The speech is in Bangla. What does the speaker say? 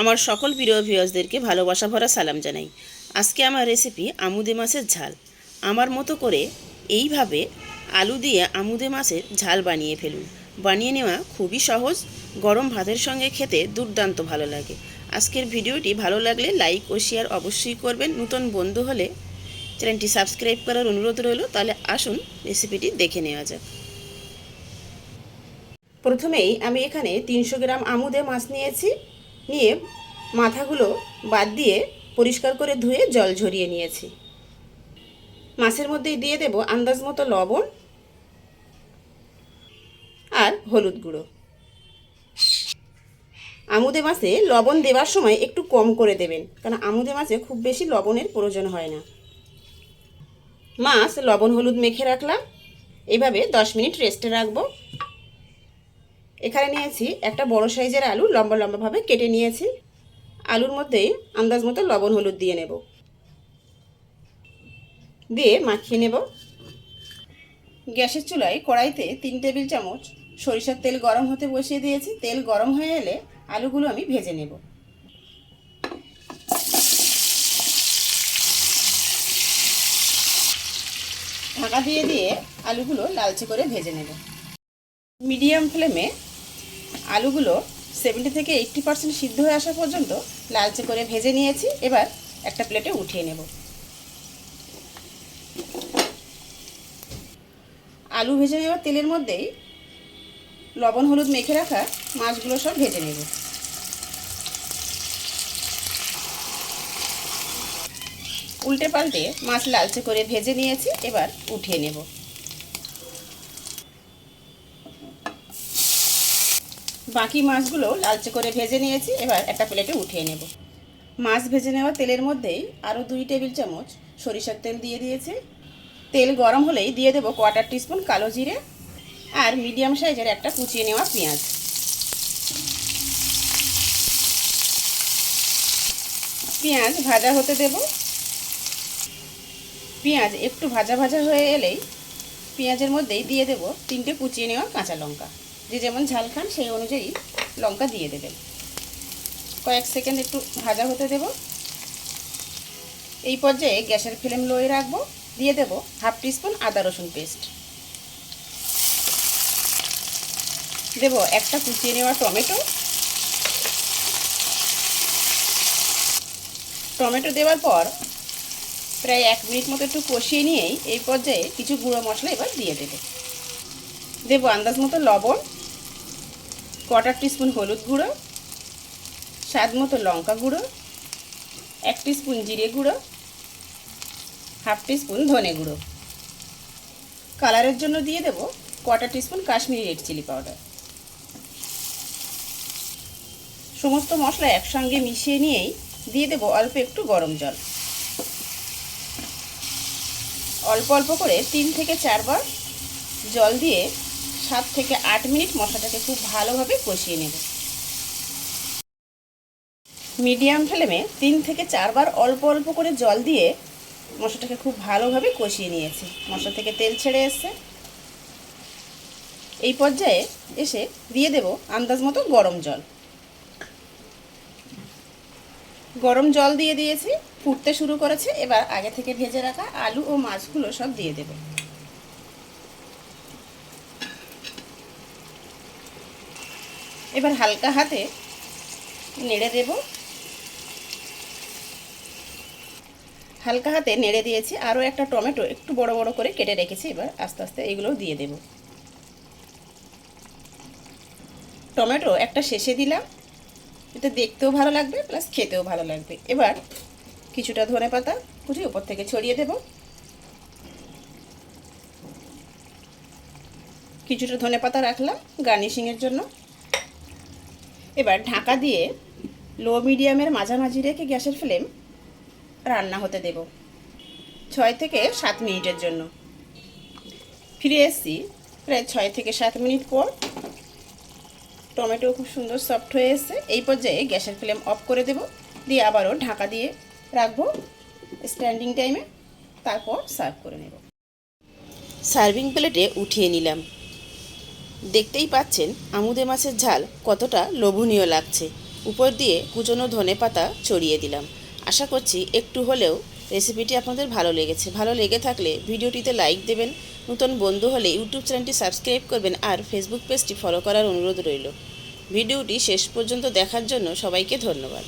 আমার সকল প্রিয় ভিউয়ার্সদেরকে ভালোবাসা ভরা সালাম জানাই। আজকে আমার রেসিপি আমুদে মাছের ঝাল। আমার মতো করে এইভাবে আলু দিয়ে আমুদে মাছের ঝাল বানিয়ে ফেলুন। বানিয়ে নেওয়া খুবই সহজ, গরম ভাতের সঙ্গে খেতে দুর্দান্ত ভালো লাগে। আজকের ভিডিওটি ভালো লাগলে লাইক ও শেয়ার অবশ্যই করবেন। নতুন বন্ধু হলে চ্যানেলটি সাবস্ক্রাইব করার অনুরোধ রইল, তাহলে আসুন রেসিপিটি দেখে নেওয়া যাক। প্রথমেই আমি এখানে তিনশো গ্রাম আমুদে মাছ নিয়েছি। নিয়ে মাথাগুলো বাদ দিয়ে পরিষ্কার করে ধুয়ে জল ঝরিয়ে নিয়েছি। মাছের মধ্যেই দিয়ে দেব আন্দাজ মতো লবণ আর হলুদ গুঁড়ো। আমুদে মাছে লবণ দেওয়ার সময় একটু কম করে দেবেন কারণ আমুদে মাছে খুব বেশি লবণের প্রয়োজন হয় না। মাছ লবণ হলুদ মেখে রাখলাম, এভাবে দশ মিনিট রেস্টে রাখব। এখানে নিয়েছি একটা বড় সাইজের আলু, লম্বা লম্বাভাবে কেটে নিয়েছি। আলুর মধ্যেই আন্দাজ মতো লবণ, হলুদ দিয়ে নেব। দিয়ে মাখিয়ে নেব। গ্যাসের চুলায় কড়াইতে তিন টেবিল চামচ সরিষার তেল গরম হতে বসিয়ে দিয়েছি। তেল গরম হয়ে এলে আলুগুলো আমি ভেজে নেব। ঢাকা দিয়ে দিয়ে আলুগুলো লালচে করে ভেজে নেব। মিডিয়াম ফ্লেমে আলুগুলো সেভেন্টি থেকে এইট্টি পার্সেন্ট সিদ্ধ হয়ে আসা পর্যন্ত লালচে করে ভেজে নিয়েছি। এবার একটা প্লেটে উঠিয়ে নেব। আলু ভেজে নেওয়ার তেলের মধ্যেই লবণ, হলুদ মেখে রাখা মাছগুলো সব ভেজে নেব। উল্টে পাল্টে মাছ লালচে করে ভেজে নিয়েছি। এবার উঠিয়ে নেব। বাকি মাছগুলো লালচে করে ভেজে নিয়েছি। এবার একটা প্লেটে উঠিয়ে নেব। মাছ ভেজে নেওয়া তেলের মধ্যেই আরও দুই টেবিল চামচ সরিষার তেল দিয়ে দিয়েছি। তেল গরম হলেই দিয়ে দেবো কোয়ার্টার টিস্পুন কালো জিরে আর মিডিয়াম সাইজের একটা কুচিয়ে নেওয়া পেঁয়াজ। পেঁয়াজ ভাজা হতে দেব। পেঁয়াজ একটু ভাজা ভাজা হয়ে এলেই পেঁয়াজের মধ্যেই দিয়ে দেব তিনটে কুচিয়ে নেওয়া কাঁচা লঙ্কা। যে যেমন ঝাল খান, সেই অনুযায়ী লঙ্কা দিয়ে দেবেন। কয়েক সেকেন্ড একটু ভাজা হতে দেব। এই পর্যায়ে গ্যাসের ফ্লেম লোয়ে রাখব। দিয়ে দেব হাফ টিস্পুন আদা রসুন পেস্ট। দেব একটা কুচিয়ে নেওয়া টমেটো। টমেটো দেওয়ার পর প্রায় এক মিনিট মতো একটু কষিয়ে নিয়েই এই পর্যায়ে কিছু গুঁড়ো মশলা এবার দিয়ে দেবে। দেবো আন্দাজ মতো লবণ। কোয়ার্টার টিস্পুন হলুদ গুঁড়ো, স্বাদ মতো লঙ্কা গুঁড়ো, এক টিস্পুন জিরে গুঁড়ো, হাফ টিস্পুন ধনে গুঁড়ো। কালারের জন্য দিয়ে দেবো quarter teaspoon Kashmiri red chilli powder. সমস্ত মশলা একসঙ্গে মিশিয়ে নিয়েই দিয়ে দেবো অল্প একটু গরম জল। অল্প অল্প করে তিন থেকে চারবার জল দিয়ে সাত থেকে আট মিনিট মশলাটাকে খুব ভালোভাবে কষিয়ে নেব। মিডিয়াম ফ্লেমে তিন থেকে চারবার অল্প অল্প করে জল দিয়ে মশলাটাকে খুব ভালোভাবে কষিয়ে নিয়েছি। মশলা থেকে তেল ছেড়ে এসছে। এই পর্যায়ে এসে দিয়ে দেব আন্দাজ মতো গরম জল। গরম জল দিয়ে দিয়েছি, ফুটতে শুরু করেছে। এবার আগে থেকে ভেজে রাখা আলু ও মাছগুলো সব দিয়ে দেবো। এবার হালকা হাতে নেড়ে দেব। হালকা হাতে নেড়ে দিয়েছি। আরও একটা টমেটো একটু বড় বড় করে কেটে রেখেছি। এবার আস্তে আস্তে এগুলোও দিয়ে দেব। টমেটো একটা শেষে দিলাম। এটা দেখতেও ভালো লাগবে, প্লাস খেতেও ভালো লাগবে। এবার কিছুটা ধনে পাতা কুচি উপর থেকে ছড়িয়ে দেব। কিছুটা ধনে পাতা রাখলাম গার্নিশিংয়ের জন্য। এবার ঢাকা দিয়ে লো মিডিয়ামের মাঝামাঝি রেখে গ্যাসের ফ্লেম রান্না হতে দেব ছয় থেকে সাত মিনিটের জন্য। ফিরে এসছি প্রায় ছয় থেকে সাত মিনিট পর। টমেটো খুব সুন্দর সফট হয়ে এসছে। এই পর্যায়ে গ্যাসের ফ্লেম অফ করে দেব। দিয়ে আবারও ঢাকা দিয়ে রাখব। স্ট্যান্ডিং টাইমে তারপর সার্ভ করে নেব। সার্ভিং প্লেটে উঠিয়ে নিলাম। দেখতেই পাচ্ছেন আমুদে মাছের ঝাল কতটা লোভনীয় লাগছে। উপর দিয়ে কুচনো ধনে পাতা ছড়িয়ে দিলাম। আশা করছি একটু হলেও রেসিপিটি আপনাদের ভালো লেগেছে। ভালো লেগে থাকলে ভিডিওটিতে লাইক দেবেন, নতুন বন্ধু হলে ইউটিউব চ্যানেলটি সাবস্ক্রাইব করবেন আর ফেসবুক পেজটি ফলো করার অনুরোধ রইল। ভিডিওটি শেষ পর্যন্ত দেখার জন্য সবাইকে ধন্যবাদ।